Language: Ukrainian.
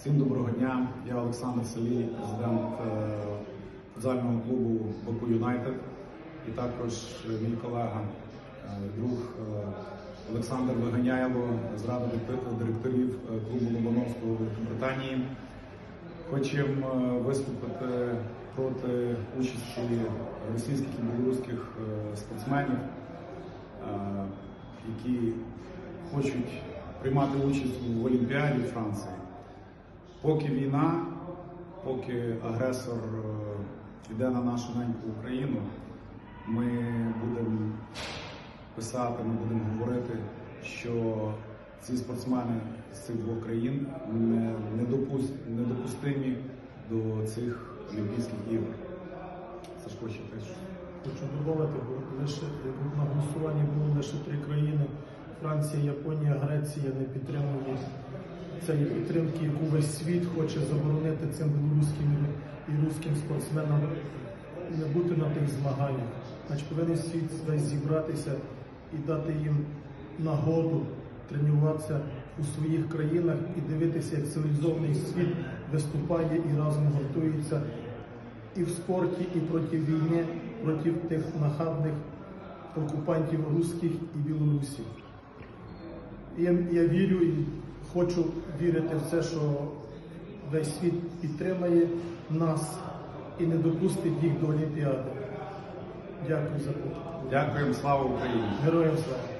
Всім доброго дня. Я Олександр Селій, президент е, футзального клубу Баку Юнайтед. І також мій колега, е, друг е, Олександр Виганяєло з ради директорів е, клубу Лобановського Великобританії. Хочемо е, виступити проти участі російських і білоруських е, спортсменів, е, які хочуть приймати участь у Олімпіаді Франції. Поки війна, поки агресор е, йде на нашу неньку Україну, ми будемо писати, ми будемо говорити, що ці спортсмени з цих двох країн не, недопус- недопустимі до цих Олімпійських ігор. Сашко, ще теж. Хочу додати, бо лише на голосуванні було лише три країни: Франція, Японія, Греція не підтримують цієї підтримки, яку весь світ хоче заборонити цим білоруським і руським спортсменам не бути на тих змаганнях. Значить, повинен світ весь зібратися і дати їм нагоду тренуватися у своїх країнах і дивитися, як цивілізований світ виступає і разом гуртується і в спорті, і проти війни, проти тих нахабних окупантів русських і білорусів. Я, я вірю хочу вірити в те, що весь світ підтримає нас і не допустить їх до Олімпіади. Дякую за увагу. Дякуємо, слава Україні! Героям слава!